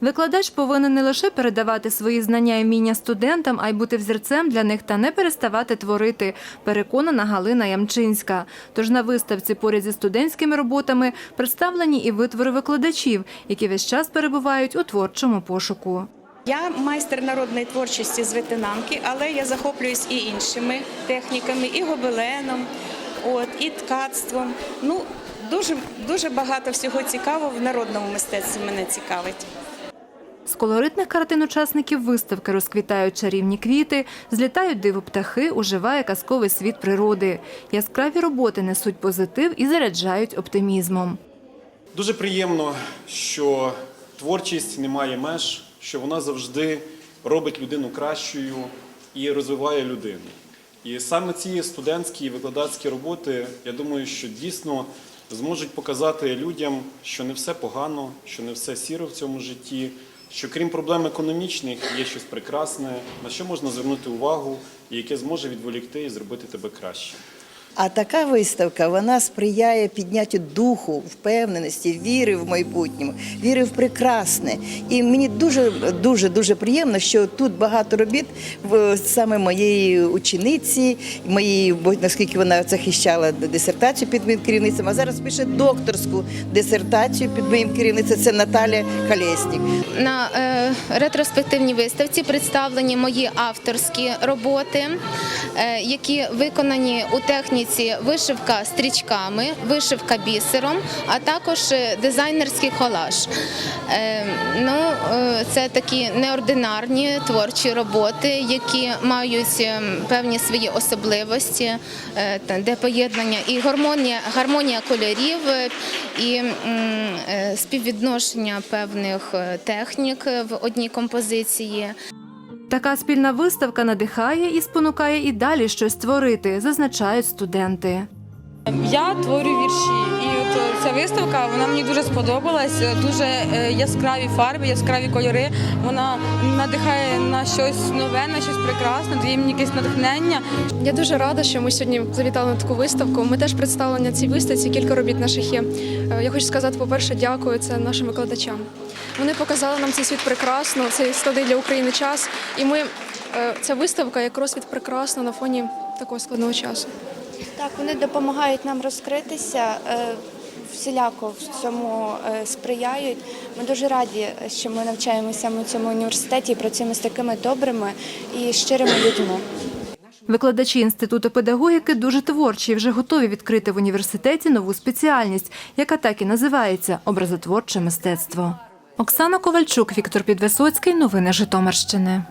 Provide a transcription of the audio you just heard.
Викладач повинен не лише передавати свої знання і вміння студентам, а й бути взірцем для них та не переставати творити, переконана Галина Ямчинська. Тож на виставці поряд зі студентськими роботами представлені і витвори викладачів, які весь час перебувають у творчому пошуку. Я майстер народної творчості з ветенанки, але я захоплююсь і іншими техніками, і гобеленом, от, і ткацтвом. Ну, дуже, дуже багато всього цікавого в народному мистецтві мене цікавить. З колоритних картин учасників виставки розквітають чарівні квіти, злітають диво птахи, уживає казковий світ природи. Яскраві роботи несуть позитив і заряджають оптимізмом. Дуже приємно, що творчість не має меж, що вона завжди робить людину кращою і розвиває людину. І саме ці студентські і викладацькі роботи, я думаю, що дійсно зможуть показати людям, що не все погано, що не все сіро в цьому житті, що крім проблем економічних є щось прекрасне, на що можна звернути увагу і яке зможе відволікти і зробити тебе краще. А така виставка вона сприяє підняттю духу, впевненості, віри в майбутньому, віри в прекрасне. І мені дуже дуже дуже приємно, що тут багато робіт в саме моєї учениці, моєї, наскільки вона захищала дисертацію під моїм керівництвом, а зараз пише докторську дисертацію під моїм керівництвом. Це Наталя Колєснік. На е, ретроспективній виставці представлені мої авторські роботи, е, які виконані у техніці вишивка стрічками, вишивка бісером, а також е, дизайнерський колаж. Е, ну, е, це такі неординарні творчі роботи, які мають е, певні свої особливості, де поєднання і гармонія, гармонія кольорів, і співвідношення певних технік в одній композиції. Така спільна виставка надихає і спонукає і далі щось творити, зазначають студенти. Я творю вірші, і от е, ця виставка вона мені дуже сподобалась. Дуже е, яскраві фарби, яскраві кольори. Вона надихає на щось нове, на щось прекрасне, дає мені якесь натхнення. Я дуже рада, що ми сьогодні завітали на таку виставку. Ми теж представлені на цій виставці. Кілька робіт наших є. Е, Я хочу сказати, по-перше, дякую це нашим викладачам. Вони показали нам цей світ прекрасно, цей складний для України час. І ми е, ця виставка як розсвіт прекрасно на фоні такого складного часу. Так, вони допомагають нам розкритися, е, всіляко в цьому е, сприяють. Ми дуже раді, що ми навчаємося у цьому університеті і працюємо з такими добрими і щирими людьми. Викладачі інституту педагогіки дуже творчі і вже готові відкрити в університеті нову спеціальність, яка так і називається образотворче мистецтво. Оксана Ковальчук, Віктор Підвисоцький. Новини Житомирщини.